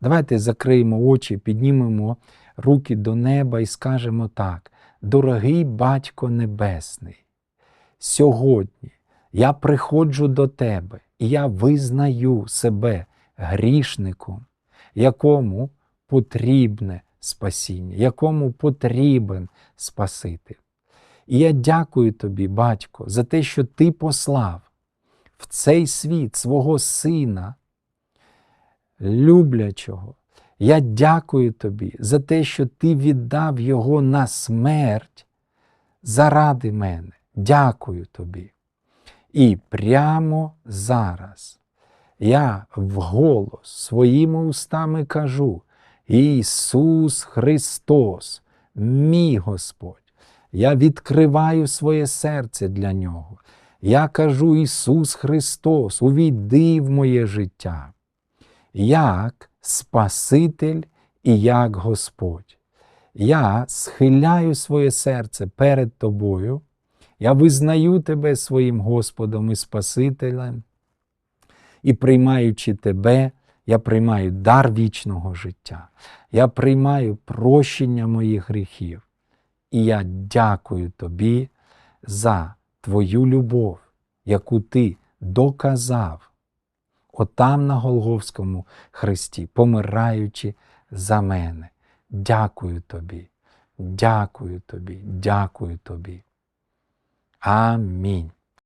Давайте закриємо очі, піднімемо руки до неба і скажемо так: дорогий Батько Небесний, сьогодні я приходжу до Тебе і я визнаю себе грішником, якому потрібне спасіння, якому потрібен Спаситель. І я дякую тобі, батько, за те, що ти послав в цей світ свого сина, люблячого. Я дякую тобі за те, що ти віддав його на смерть заради мене. Дякую тобі. І прямо зараз я вголос своїми устами кажу: Ісус Христос, мій Господь. Я відкриваю своє серце для Нього. Я кажу Ісус Христос, увійди в моє життя, як Спаситель і як Господь. Я схиляю своє серце перед Тобою, я визнаю Тебе своїм Господом і Спасителем, і приймаючи Тебе, я приймаю дар вічного життя, я приймаю прощення моїх гріхів. І я дякую тобі за твою любов, яку ти доказав отам на Голговському хресті, помираючи за мене. Дякую тобі, дякую тобі, дякую тобі. Амінь.